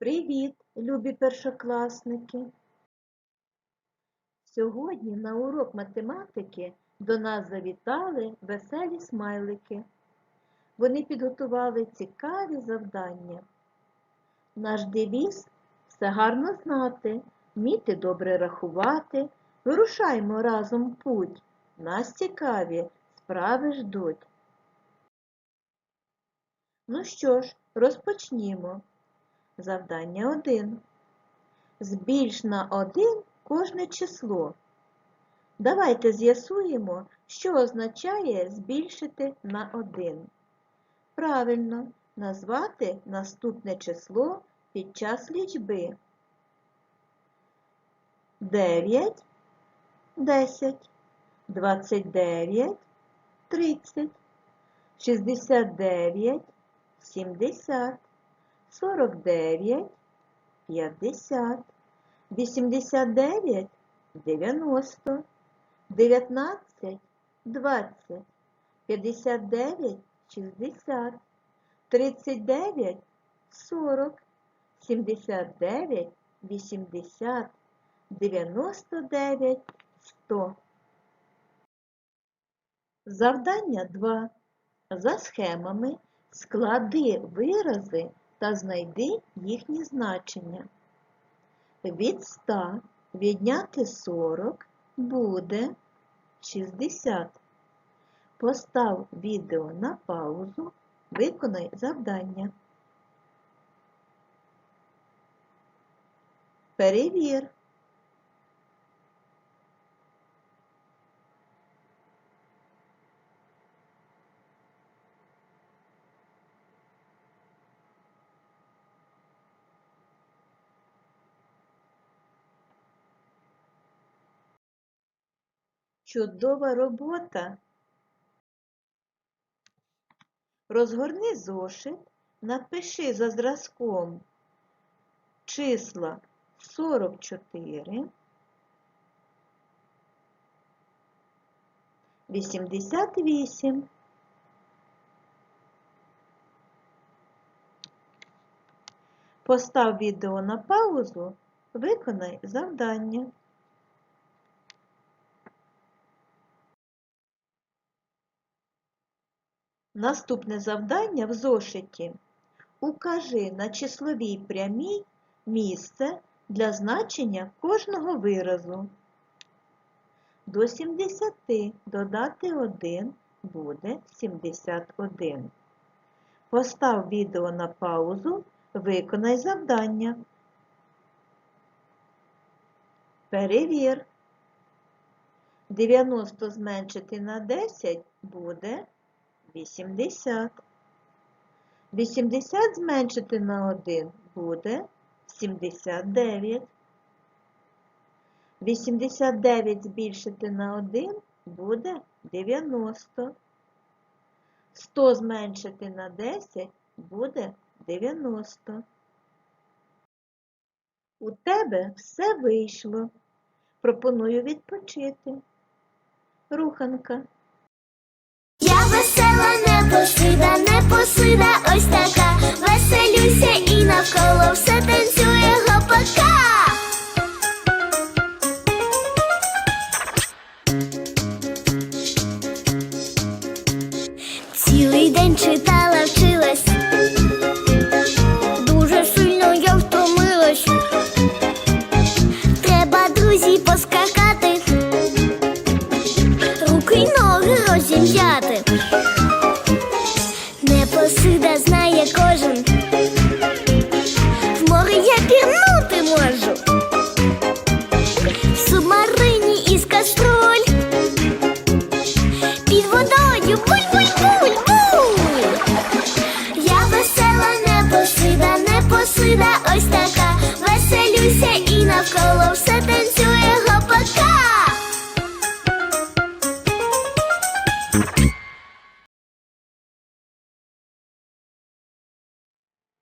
Привіт, любі першокласники! Сьогодні на урок математики до нас завітали веселі смайлики. Вони підготували цікаві завдання. Наш девіз – все гарно знати, вміти добре рахувати. Вирушаймо разом путь. Нас цікаві справи ждуть. Ну що ж, розпочнімо. Завдання 1. Збільш на 1 кожне число. Давайте з'ясуємо, що означає збільшити на 1. Правильно, назвати наступне число під час лічби. 9, 10, 29, 30, 69, 70. 49, 50, 89, 90, 19, 20, 59, 60, 39, 40, 79, 80, 99, 100. Завдання 2. За схемами склади вирази та знайди їхні значення. Від 100 відняти 40 буде 60. Постав відео на паузу, виконай завдання. Перевір. Чудова робота. Розгорни зошит, напиши за зразком числа 44, 88. Постав відео на паузу, виконай завдання. Наступне завдання в зошиті. Укажи на числовій прямій місце для значення кожного виразу. До 70 додати 1 буде 71. Постав відео на паузу, виконай завдання. Перевір. 90 зменшити на 10 буде 80. 80 зменшити на 1 буде 79. 89 збільшити на 1 буде 90. 100 зменшити на 10 буде 90. У тебе все вийшло. Пропоную відпочити. Руханка. Я не посида, ось така. Веселюся і навколо все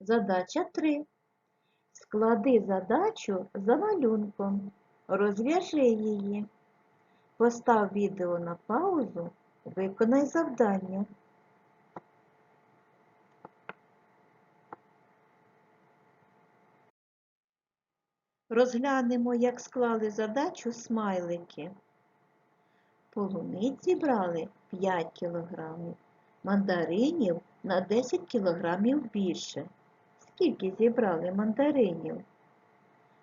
Задача 3. Склади задачу за малюнком. Розв'яжи її. Постав відео на паузу, виконай завдання. Розглянемо, як склали задачу смайлики. Полуниці брали 5 кг, мандаринів на 10 кг більше. Скільки зібрали мандаринів?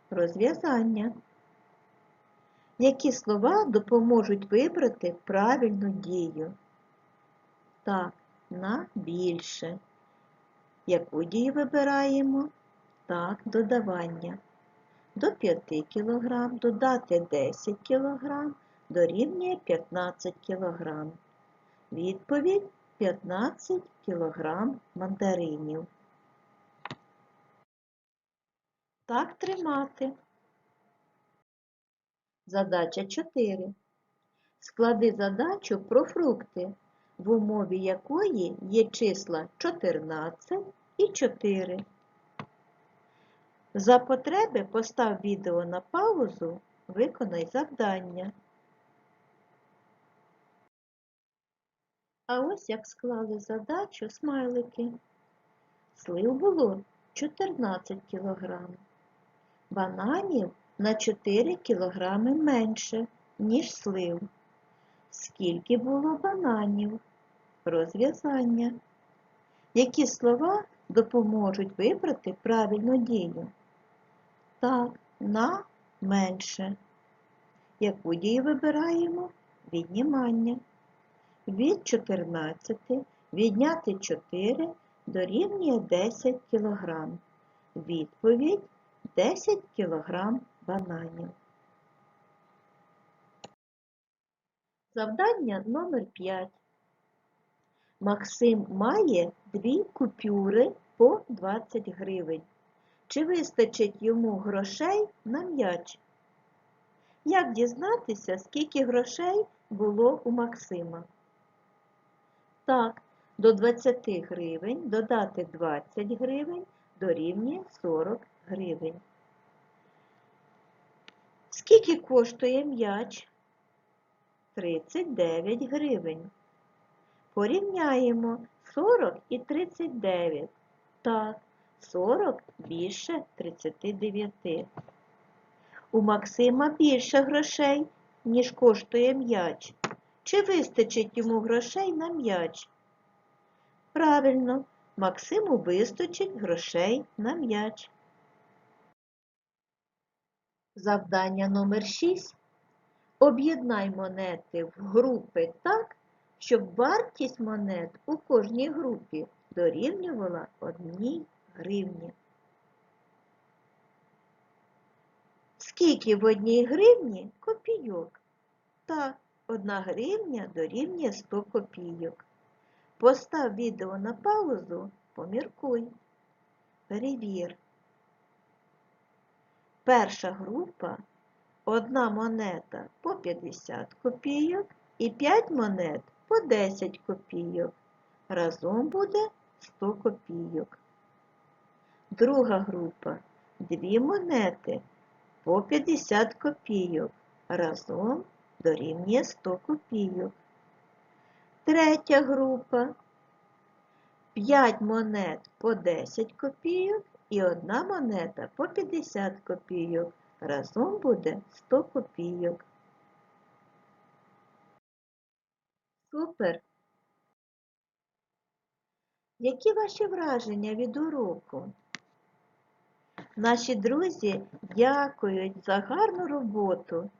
Розв'язання. Які слова допоможуть вибрати правильну дію? Так, на більше. Яку дію вибираємо? Так, додавання. До 5 кг додати 10 кг дорівнює 15 кг. Відповідь 15 кг мандаринів. Так тримати. Задача 4. Склади задачу про фрукти, в умові якої є числа 14 і 4. За потреби постав відео на паузу, виконай завдання. А ось як склали задачу смайлики. Слив було 14 кг. Бананів на 4 кг менше, ніж слив. Скільки було бананів? Розв'язання. Які слова допоможуть вибрати правильну дію? Так, на менше. Яку дію вибираємо? Віднімання. Від 14 відняти 4 дорівнює 10 кг. Відповідь 10 кг бананів. Завдання номер 5. Максим має дві купюри по 20 гривень. Чи вистачить йому грошей на м'яч? Як дізнатися, скільки грошей було у Максима? Так, до 20 гривень додати 20 гривень дорівнює 40 гривень. Скільки коштує м'яч? 39 гривень. Порівняємо 40 і 39. Так, 40 більше 39. У Максима більше грошей, ніж коштує м'яч. Чи вистачить йому грошей на м'яч? Правильно, Максиму вистачить грошей на м'яч. Завдання номер 6. Об'єднай монети в групи так, щоб вартість монет у кожній групі дорівнювала 1 гривні. Скільки в одній гривні копійок? Так, 1 гривня дорівнює 100 копійок. Постав відео на паузу, поміркуй. Перевір. Перша група одна монета по 50 копійок і 5 монет по 10 копійок. Разом буде 100 копійок. Друга група дві монети по 50 копійок. Разом дорівнює 100 копійок. Третя група 5 монет по 10 копійок і одна монета по 50 копійок. Разом буде 100 копійок. Супер! Які ваші враження від уроку? Наші друзі дякують за гарну роботу.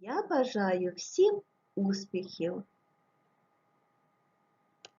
Я бажаю всім успіхів!